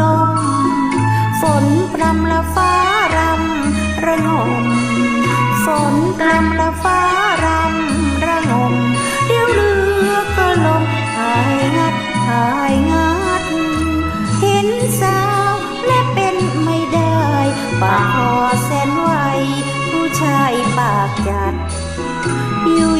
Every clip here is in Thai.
ลม ฝนปรำละฟ้ารำระงม ฝนปรำละฟ้ารำระงม เดี๋ยวเลือกก็ลมหายงัดหายงัด เห็นสาวและเป็นไม่ได้ปากคอแสนไวผู้ชายปากจัดอยู่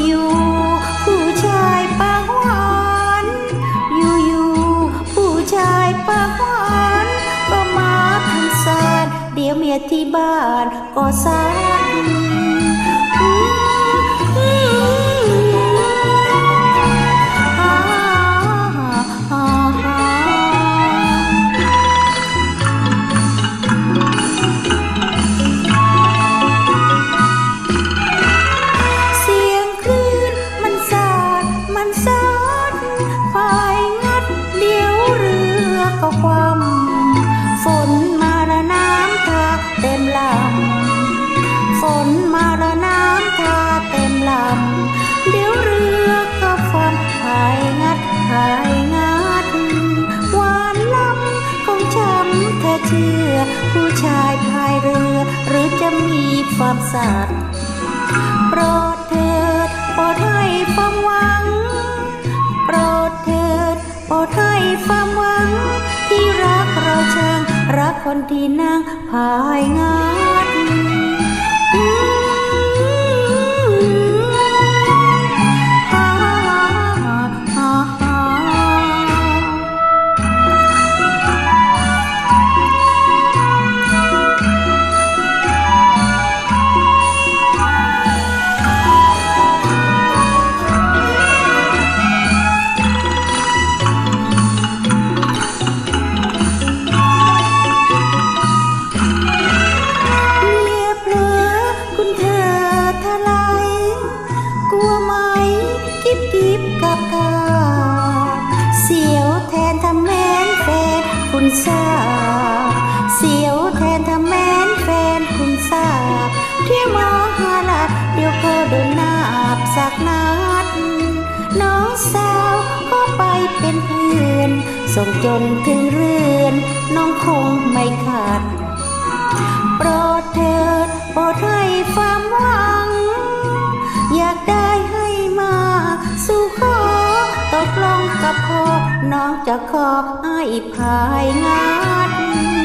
ยวเมียที่บ้านก็สาามพายงัดพายงัดหวานล้ำของช้ำเธอเชื่อ ผู้ชายพายเรือ หรือจะมีความสัตย์โปรดเถิดโปรดให้ความหวัง โปรดเถิดโปรดให้ความหวัง ที่รักเราช่างรักคนที่นั่งพายงา คุณทราบเสียวแทนทำแม้นแฟนคุณทราบเที่ยวมาหาลัดเดี๋ยวก็โดนนาบสักนัด น้องสาวก็ไปเป็นเพื่อน ส่งจนถึงเรือน น้องคงไม่ขาดโปรดเธ น้องจะขอให้พายงาน